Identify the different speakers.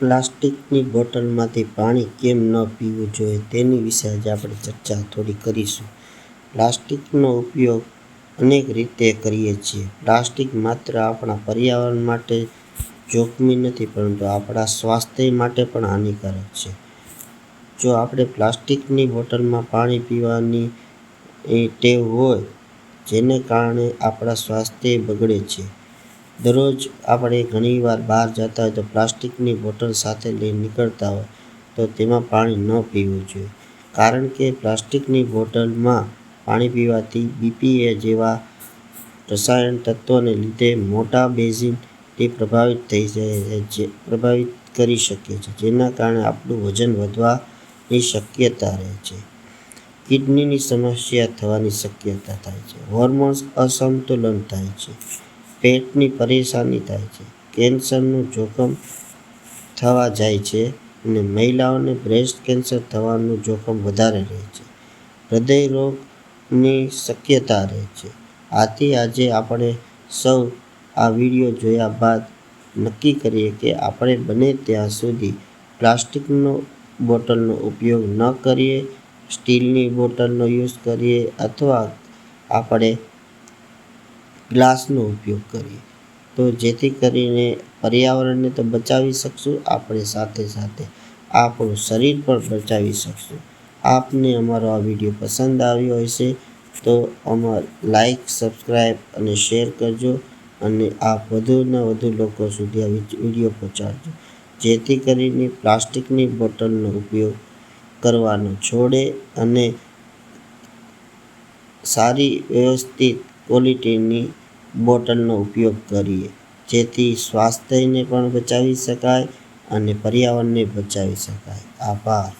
Speaker 1: પ્લાસ્ટિકની બોટલમાંથી પાણી કેમ ન પીવું જોઈએ તેની વિશે આજે આપણે ચર્ચા થોડી કરીશું. પ્લાસ્ટિકનો ઉપયોગ અનેક રીતે કરીએ છીએ. પ્લાસ્ટિક માત્ર આપણા પર્યાવરણ માટે જોખમી નથી, પરંતુ આપણા સ્વાસ્થ્ય માટે પણ હાનિકારક છે. જો આપણે પ્લાસ્ટિકની બોટલમાં પાણી પીવાની ટેવ હોય, જેને કારણે આપણા સ્વાસ્થ્ય બગડે છે. દરરોજ આપણે ઘણીવાર બહાર જતા હોય તો પ્લાસ્ટિકની બોટલ સાથે લઈ નીકળતા હોય તો તેમાં પાણી ન પીવું જોઈએ. કારણ કે પ્લાસ્ટિકની બોટલમાં પાણી પીવાથી બીપીએ જેવા રસાયણ તત્વોને લીધે મોટા બેઝિન પ્રભાવિત થઈ જાય છે પ્રભાવિત કરી શકે છે, જેના કારણે આપણું વજન વધવાની શક્યતા રહે છે. કિડનીની સમસ્યા થવાની શક્યતા થાય છે. હોર્મોન્સ અસંતુલન થાય છે. પેટની પરેશાની થાય છે. કેન્સરનું જોખમ થવા જાય છે અને મહિલાઓને બ્રેસ્ટ કેન્સર થવાનું જોખમ વધારે રહે છે. હૃદય રોગની શક્યતા રહે છે. આથી આજે આપણે સૌ આ વિડિયો જોયા બાદ નક્કી કરીએ કે આપણે બને ત્યાં સુધી પ્લાસ્ટિકનો બોટલનો ઉપયોગ ન કરીએ. સ્ટીલની બોટલનો યુઝ કરીએ અથવા આપણે ગ્લાસનો ઉપયોગ કરીએ તો જેથી કરીને પર્યાવરણને તો બચાવી શકશું આપણે સાથે સાથે આપણું શરીર પણ બચાવી શકશું. આપને અમારો આ વીડિયો પસંદ આવ્યો હશે તો અમાર લાઈક, સબસ્ક્રાઈબ અને શેર કરજો અને આપ વધુને વધુ લોકો સુધી આ વીડિયો પહોંચાડજો જેથી કરીને પ્લાસ્ટિકની બોટલનો ઉપયોગ કરવાનો છોડે અને સારી વ્યવસ્થિત ક્વોલિટીની બોટલનો ઉપયોગ કરીએ જેથી સ્વાસ્થ્યને પણ બચાવી શકાય અને પર્યાવરણને બચાવી શકાય. આભાર.